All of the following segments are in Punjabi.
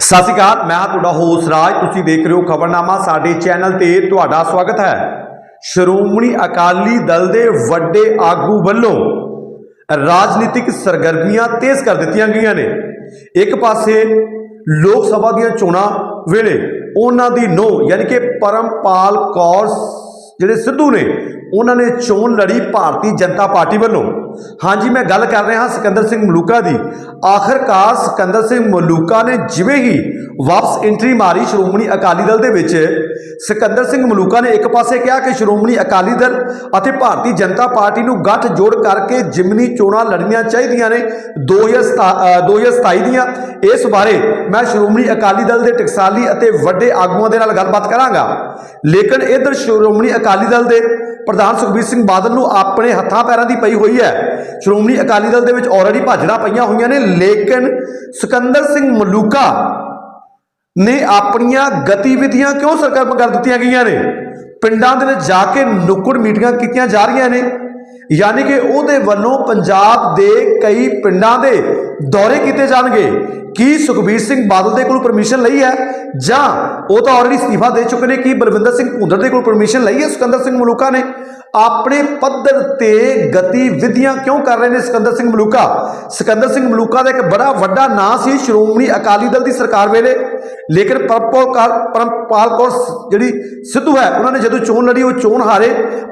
ਸਤਿ ਸ਼੍ਰੀ ਅਕਾਲ, ਮੈਂ ਤੁਹਾਡਾ ਹੋਸਟ ਰਾਜ। ਤੁਸੀਂ ਦੇਖ ਰਹੇ ਹੋ ਖਬਰਨਾਮਾ, ਸਾਡੇ ਚੈਨਲ ਤੇ ਤੁਹਾਡਾ ਸਵਾਗਤ ਹੈ। ਸ਼੍ਰੋਮਣੀ ਅਕਾਲੀ ਦਲ ਦੇ ਵੱਡੇ ਆਗੂ ਵੱਲੋਂ ਰਾਜਨੀਤਿਕ ਸਰਗਰਮੀਆਂ ਤੇਜ਼ ਕਰ ਦਿੱਤੀਆਂ ਗਈਆਂ ਨੇ। ਇੱਕ ਪਾਸੇ ਲੋਕ ਸਭਾ ਦੀਆਂ ਚੋਣਾਂ ਵੇਲੇ ਉਹਨਾਂ ਦੀ ਨੋ ਯਾਨੀ ਕਿ ਪਰਮਪਾਲ ਕੌਰ ਜਿਹੜੇ ਸਿੱਧੂ ਨੇ, ਉਹਨਾਂ ਨੇ ਚੋਣ ਲੜੀ ਭਾਰਤੀ ਜਨਤਾ ਪਾਰਟੀ ਵੱਲੋਂ। ਹਾਂਜੀ, ਮੈਂ ਗੱਲ ਕਰ ਰਿਹਾ ਹਾਂ ਸਿਕੰਦਰ ਸਿੰਘ ਮਲੂਕਾ ਦੀ। ਆਖਰਕਾਰ ਸਿਕੰਦਰ ਸਿੰਘ ਮਲੂਕਾ ਨੇ ਜਿਵੇਂ ਹੀ ਵਾਪਸ ਐਂਟਰੀ ਮਾਰੀ ਸ਼੍ਰੋਮਣੀ ਅਕਾਲੀ ਦਲ ਦੇ ਵਿੱਚ ਸਿਕੰਦਰ ਸਿੰਘ ਮਲੂਕਾ ਨੇ ਇੱਕ ਪਾਸੇ ਕਿਹਾ ਕਿ ਸ਼੍ਰੋਮਣੀ ਅਕਾਲੀ ਦਲ ਅਤੇ ਭਾਰਤੀ ਜਨਤਾ ਪਾਰਟੀ ਨੂੰ ਗੱਠ ਜੋੜ ਕਰਕੇ ਜਿਮਨੀ ਚੋਣਾਂ ਲੜਨੀਆਂ ਚਾਹੀਦੀਆਂ ਨੇ 2027 ਦੀਆਂ। ਇਸ ਬਾਰੇ ਮੈਂ ਸ਼੍ਰੋਮਣੀ ਅਕਾਲੀ ਦਲ ਦੇ ਟਕਸਾਲੀ ਅਤੇ ਵੱਡੇ ਆਗੂਆਂ ਦੇ ਨਾਲ ਗੱਲਬਾਤ ਕਰਾਂਗਾ। ਲੇਕਿਨ ਇਧਰ ਸ਼੍ਰੋਮਣੀ ਅਕਾਲੀ ਦਲ ਦੇ ਪ੍ਰਧਾਨ ਸੁਖਬੀਰ ਸਿੰਘ ਬਾਦਲ ਨੂੰ ਆਪਣੇ ਹੱਥਾਂ ਪੈਰਾਂ ਦੀ ਪਈ ਹੋਈ ਹੈ। ਸ਼੍ਰੋਮਣੀ ਅਕਾਲੀ ਦਲ ਦੇ ਵਿੱਚ ਆਲਰੇਡੀ ਭਾਜੜਾਂ ਪਈਆਂ ਹੋਈਆਂ ਨੇ, ਲੇਕਿਨ ਸਿਕੰਦਰ ਸਿੰਘ ਮਲੂਕਾ ਨੇ ਆਪਣੀਆਂ ਗਤੀਵਿਧੀਆਂ ਕਿਉਂ ਸਰਗਰਮ ਕਰ ਦਿੱਤੀਆਂ ਗਈਆਂ ਨੇ? ਪਿੰਡਾਂ ਦੇ ਵਿੱਚ ਜਾ ਕੇ ਨੁੱਕੜ ਮੀਟਿੰਗਾਂ ਕੀਤੀਆਂ ਜਾ ਰਹੀਆਂ ਨੇ। ਯਾਨੀ ਕਿ ਉਹਦੇ ਵੱਲੋਂ ਪੰਜਾਬ ਦੇ ਕਈ ਪਿੰਡਾਂ ਦੇ ਦੌਰੇ ਕੀਤੇ ਜਾਣਗੇ। ਕੀ ਸੁਖਬੀਰ ਸਿੰਘ ਬਾਦਲ ਦੇ ਕੋਲ ਪਰਮਿਸ਼ਨ ਲਈ ਹੈ? ਜਾਂ ਉਹ ਤਾਂ ਆਲਰੇਡੀ ਅਸਤੀਫਾ ਦੇ ਚੁੱਕੇ ਨੇ। ਕੀ ਬਲਵਿੰਦਰ ਸਿੰਘ ਭੁੰਦਰ ਦੇ ਕੋਲ ਪਰਮਿਸ਼ਨ ਲਈ ਹੈ? ਸਿਕੰਦਰ ਸਿੰਘ ਮਲੂਕਾ ਨੇ। ਆਪਣੇ ਪੱਧਰ ਤੇ ਗਤੀਵਿਧੀਆਂ ਕਿਉਂ ਕਰ ਰਹੇ ਨੇ ਸਿਕੰਦਰ ਸਿੰਘ ਮਲੂਕਾ? ਸਿਕੰਦਰ ਸਿੰਘ ਮਲੂਕਾ ਦਾ ਇੱਕ ਬੜਾ ਵੱਡਾ ਨਾਂ ਸੀ ਸ਼੍ਰੋਮਣੀ ਅਕਾਲੀ ਦਲ ਦੀ ਸਰਕਾਰ ਵੇਲੇ। ਲੇਕਿਨ ਪਰਮਪਾਲ ਪਰਮਪਾਲ ਕੌਰ ਜਿਹੜੀ ਸਿੱਧੂ ਹੈ, ਉਹਨਾਂ ਨੇ ਜਦੋਂ ਚੋਣ ਲੜੀ, ਉਹ ਚੋਣ ਹਾਰੇ।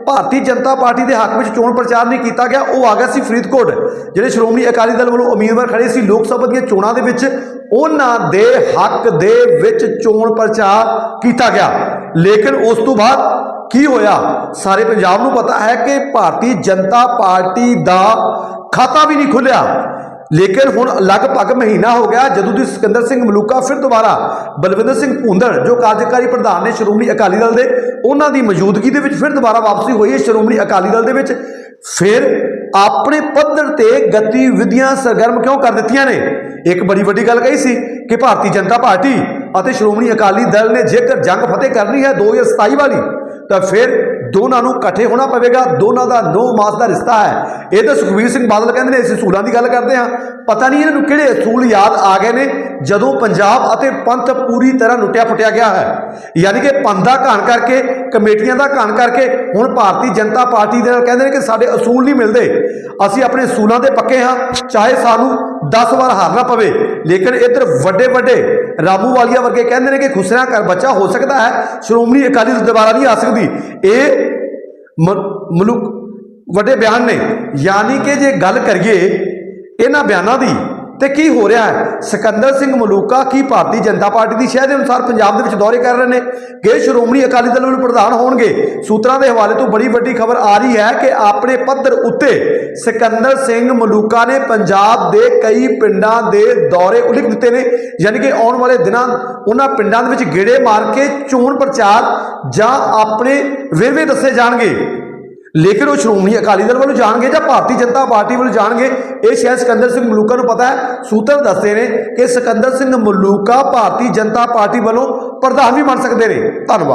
ਭਾਰਤੀ ਜਨਤਾ ਪਾਰਟੀ ਦੇ ਹੱਕ ਵਿੱਚ ਚੋਣ ਪ੍ਰਚਾਰ ਨਹੀਂ ਕੀਤਾ ਗਿਆ, ਉਹ ਆ ਗਿਆ ਸੀ ਫਰੀਦਕੋਟ, ਜਿਹੜੇ ਸ਼੍ਰੋਮਣੀ ਅਕਾਲੀ ਦਲ ਵੱਲੋਂ ਉਮੀਦਵਾਰ ਖੜੇ ਸੀ ਲੋਕ ਸਭਾ ਦੀਆਂ ਚੋਣਾਂ ਦੇ ਵਿੱਚ। ਉਹਨਾਂ ਦੇ ਹੱਕ ਦੇ ਵਿੱਚ ਚੋਣ ਪ੍ਰਚਾਰ ਕੀਤਾ ਗਿਆ। ਲੇਕਿਨ ਉਸ ਤੋਂ ਬਾਅਦ ਕੀ ਹੋਇਆ? ਸਾਰੇ ਪੰਜਾਬ ਨੂੰ ਪਤਾ ਹੈ ਕਿ ਭਾਰਤੀ ਜਨਤਾ ਪਾਰਟੀ ਦਾ ਖਾਤਾ ਵੀ ਨਹੀਂ ਖੁੱਲਿਆ। ਲੇਕਿਨ ਹੁਣ ਲਗਭਗ ਮਹੀਨਾ ਹੋ ਗਿਆ ਜਦੋਂ ਦੀ ਸਿਕੰਦਰ ਸਿੰਘ ਮਲੂਕਾ ਫਿਰ ਦੁਬਾਰਾ ਬਲਵਿੰਦਰ ਸਿੰਘ ਭੁੰਦੜ, ਜੋ ਕਾਰਜਕਾਰੀ ਪ੍ਰਧਾਨ ਨੇ ਸ਼੍ਰੋਮਣੀ ਅਕਾਲੀ ਦਲ ਦੇ, ਉਹਨਾਂ ਦੀ ਮੌਜੂਦਗੀ ਦੇ ਵਿੱਚ ਫਿਰ ਦੁਬਾਰਾ ਵਾਪਸੀ ਹੋਈ ਹੈ ਸ਼੍ਰੋਮਣੀ ਅਕਾਲੀ ਦਲ ਦੇ ਵਿੱਚ। ਫਿਰ ਆਪਣੇ ਪੱਧਰ ਤੇ ਗਤੀਵਿਧੀਆਂ ਸਰਗਰਮ ਕਿਉਂ ਕਰ ਦਿੱਤੀਆਂ ਨੇ? ਇੱਕ ਬੜੀ ਵੱਡੀ ਗੱਲ ਕਹੀ ਸੀ ਕਿ ਭਾਰਤੀ ਜਨਤਾ ਪਾਰਟੀ ਅਤੇ ਸ਼੍ਰੋਮਣੀ ਅਕਾਲੀ ਦਲ ਨੇ ਜੇਕਰ ਜੰਗ ਫਤਿਹ ਕਰਨੀ ਹੈ 2027 ਵਾਲੀ ਤਾਂ ਫਿਰ ਦੋਨਾਂ ਨੂੰ ਇਕੱਠੇ ਹੋਣਾ ਪਵੇਗਾ। ਦੋਨਾਂ ਦਾ ਨੋ ਮਾਸ ਦਾ ਰਿਸ਼ਤਾ ਹੈ। ਇਹ ਤਾਂ ਸੁਖਵੀਰ ਸਿੰਘ ਬਾਦਲ ਕਹਿੰਦੇ ਨੇ ਇਸ ਅਸੂਲਾਂ ਦੀ ਗੱਲ ਕਰਦੇ ਹਾਂ। ਪਤਾ ਨਹੀਂ ਇਹਨਾਂ ਨੂੰ ਕਿਹੜੇ ਅਸੂਲ ਯਾਦ ਆ ਗਏ ਨੇ, ਜਦੋਂ ਪੰਜਾਬ ਅਤੇ ਪੰਥ ਪੂਰੀ ਤਰ੍ਹਾਂ ਲੁੱਟਿਆ ਫੁੱਟਿਆ ਗਿਆ ਹੈ। ਯਾਨੀ ਕਿ ਪੰਥ ਦਾ ਘਾਣ ਕਰਕੇ, ਕਮੇਟੀਆਂ ਦਾ ਘਾਣ ਕਰਕੇ, ਹੁਣ ਭਾਰਤੀ ਜਨਤਾ ਪਾਰਟੀ ਦੇ ਨਾਲ ਕਹਿੰਦੇ ਨੇ ਕਿ ਸਾਡੇ ਅਸੂਲ ਨਹੀਂ ਮਿਲਦੇ। ਅਸੀਂ ਆਪਣੇ ਅਸੂਲਾਂ ਦੇ ਪੱਕੇ ਹਾਂ, ਚਾਹੇ ਸਾਨੂੰ 10 ਵਾਰ ਹਾਰਨਾ ਪਵੇ। ਲੇਕਿਨ ਇੱਧਰ ਵੱਡੇ ਵੱਡੇ ਰਾਮੂ ਵਾਲੀਆ ਵਰਗੇ ਕਹਿੰਦੇ ਨੇ ਕਿ ਖੁਸਰਿਆਂ ਕਰ ਬੱਚਾ ਹੋ ਸਕਦਾ ਹੈ, ਸ਼੍ਰੋਮਣੀ ਅਕਾਲੀ ਦਲ ਦੁਬਾਰਾ ਨਹੀਂ ਆ ਸਕਦੀ। ਇਹ ਮ- ਵੱਡੇ ਬਿਆਨ ਨੇ। ਯਾਨੀ ਕਿ ਜੇ ਗੱਲ ਕਰੀਏ ਇਹਨਾਂ ਬਿਆਨਾਂ ਦੀ ਤੇ ਕੀ ਹੋ ਰਿਹਾ ਹੈ? ਸਿਕੰਦਰ ਸਿੰਘ ਮਲੂਕਾ ਕੀ ਭਾਰਤੀ ਜਨਤਾ ਪਾਰਟੀ ਦੀ ਸ਼ਹਿ ਦੇ ਅਨੁਸਾਰ ਪੰਜਾਬ ਦੇ ਵਿੱਚ ਦੌਰੇ ਕਰ ਰਹੇ ਨੇ? ਕਿ ਸ਼੍ਰੋਮਣੀ ਅਕਾਲੀ ਦਲ ਵੱਲੋਂ ਪ੍ਰਧਾਨ ਹੋਣਗੇ। ਸੂਤਰਾਂ ਦੇ ਹਵਾਲੇ ਤੋਂ ਬੜੀ ਵੱਡੀ ਖਬਰ ਆ ਰਹੀ ਹੈ ਕਿ ਆਪਣੇ ਪੱਧਰ ਉੱਤੇ ਸਿਕੰਦਰ ਸਿੰਘ ਮਲੂਕਾ ਨੇ ਪੰਜਾਬ ਦੇ ਕਈ ਪਿੰਡਾਂ ਦੇ ਦੌਰੇ ਉਲਿਖ ਦਿੱਤੇ ਨੇ। ਯਾਨੀ ਕਿ ਆਉਣ ਵਾਲੇ ਦਿਨਾਂ ਉਹਨਾਂ ਪਿੰਡਾਂ ਦੇ ਵਿੱਚ ਗੇੜੇ ਮਾਰ ਕੇ ਚੋਣ ਪ੍ਰਚਾਰ ਜਾਂ ਆਪਣੇ ਵੇਰਵੇ ਦੱਸੇ ਜਾਣਗੇ। ਲੇਕਿਨ ਉਹ ਸ਼੍ਰੋਮਣੀ ਅਕਾਲੀ ਦਲ ਵੱਲੋਂ ਜਾਣਗੇ ਜਾਂ ਭਾਰਤੀ ਜਨਤਾ ਪਾਰਟੀ ਵੱਲੋਂ ਜਾਣਗੇ, ਇਹ ਸ਼ਾਇਦ ਸਿਕੰਦਰ ਸਿੰਘ ਮਲੂਕਾ ਨੂੰ ਪਤਾ ਹੈ। ਸੂਤਰ ਦੱਸਦੇ ਨੇ ਕਿ ਸਿਕੰਦਰ ਸਿੰਘ ਮਲੂਕਾ ਭਾਰਤੀ ਜਨਤਾ ਪਾਰਟੀ ਵੱਲੋਂ ਪ੍ਰਧਾਨ ਵੀ ਬਣ ਸਕਦੇ ਨੇ। ਧੰਨਵਾਦ।